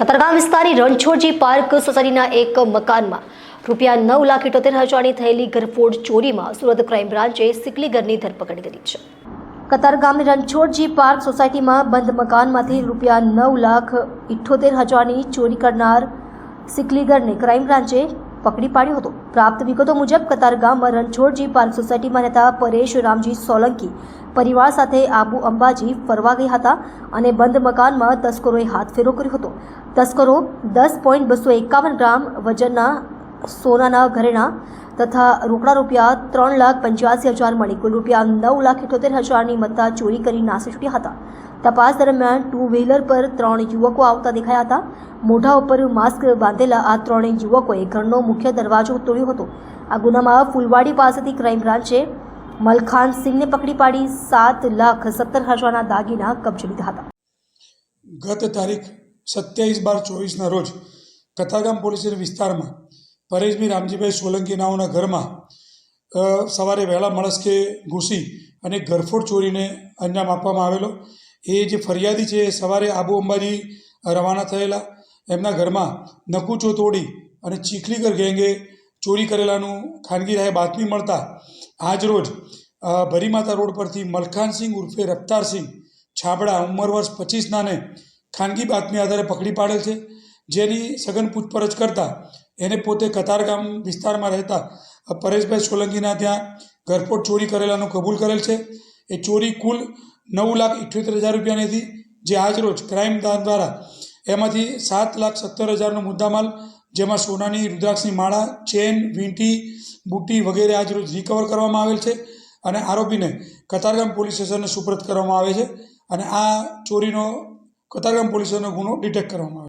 કતારગામ વિસ્તારની રણછોડજી પાર્ક સોસાયટીના એક મકાનમાં રૂપિયા નવ લાખ ઇઠોતેર હજારની થયેલી ઘરફોડ ચોરીમાં સુરત ક્રાઇમ બ્રાન્ચે સિકલીગરની ધરપકડ કરી છે. કતારગામની રણછોડજી પાર્ક સોસાયટીમાં બંધ મકાનમાંથી રૂપિયા નવ લાખ ઇઠોતેર હજારની ચોરી કરનાર સિકલીગરને ક્રાઇમ બ્રાન્ચે પકડી પાડ્યો હતો. પ્રાપ્ત વિગતો મુજબ કતારગામમાં રણછોડજી પાર્ક સોસાયટીમાં રહેતા પરેશ રામજી સોલંકી પરિવાર સાથે આબુ અંબાજી ફરવા ગયા હતા અને બંધ મકાનમાં તસ્કરોએ હાથ ફેરો કર્યો હતો. તસ્કરો દસ પોઈન્ટ બસો એકાવન ગ્રામ વજનના સોનાના ઘરેણા તથા રોકડા રૂપિયા ત્રણ લાખ પંચ્યાસી હજાર મળી. કુલ રૂપિયા નવ લાખ ઇઠોતેર હજારની મત્તા ચોરી કરી નાસી છૂટ્યા હતા. તપાસ દરમિયાન ટુ વ્હીલર પર ત્રણ યુવકો આવતા દેખાયા હતા. મોઢા ઉપર માસ્ક બાંધેલા આ ત્રણેય યુવકોએ ઘરનો મુખ્ય દરવાજો તોડ્યો હતો. આ ગુનામાં ફૂલવાડી પાસેથી ક્રાઇમ બ્રાન્ચે મલખાન સિંહને પકડી પાડી સાત લાખ સત્તર હજારના દાગીના કબજે લીધા હતા. ગત તારીખ સત્યાવીસ બાર ચોવીસના રોજ કથાગામ પોલીસ વિસ્તારમાં પરેશભાઈ રામજીભાઈ સોલંકીનાઓના ઘરમાં સવારે વહેલા મળસ્કે ઘૂસી અને ઘરફોડ ચોરીને અંજામ આપવામાં આવેલો. એ જે ફરિયાદી છે, એ સવારે આબુ અંબાજી રવાના થયેલા. એમના ઘરમાં નકુચો તોડી અને ચીખલીગર ગેંગે ચોરી કરેલાનું ખાનગી રાહે બાતમી મળતા, આજ રોજ ભરીમાતા રોડ પરથી મલખાનસિંહ ઉર્ફે રફતારસિંહ છાબડા ઉંમર વર્ષ પચીસ નાને ખાનગી બાતમી આધારે પકડી પાડેલ છે. જેની સઘન પૂછપરછ કરતાં એને પોતે કતારગામ વિસ્તારમાં રહેતા પરેશભાઈ સોલંકીના ત્યાં ઘરફોડ ચોરી કરેલાનું કબૂલ કરેલ છે. એ ચોરી કુલ નવ લાખ ઇઠ્યોતેર હજાર રૂપિયાની હતી. જે આજરોજ ક્રાઇમ દ્વારા એમાંથી સાત લાખ સત્તર હજારનો મુદ્દામાલ, જેમાં સોનાની, રુદ્રાક્ષની માળા, ચેન, વીંટી, બુટ્ટી વગેરે આજરોજ રિકવર કરવામાં આવેલ છે અને આરોપીને કતારગામ પોલીસ સ્ટેશનને સુપ્રત કરવામાં આવે છે અને આ ચોરીનો કતારગામ પોલીસનો ગુનો ડિટેક્ટ કરવામાં આવે છે.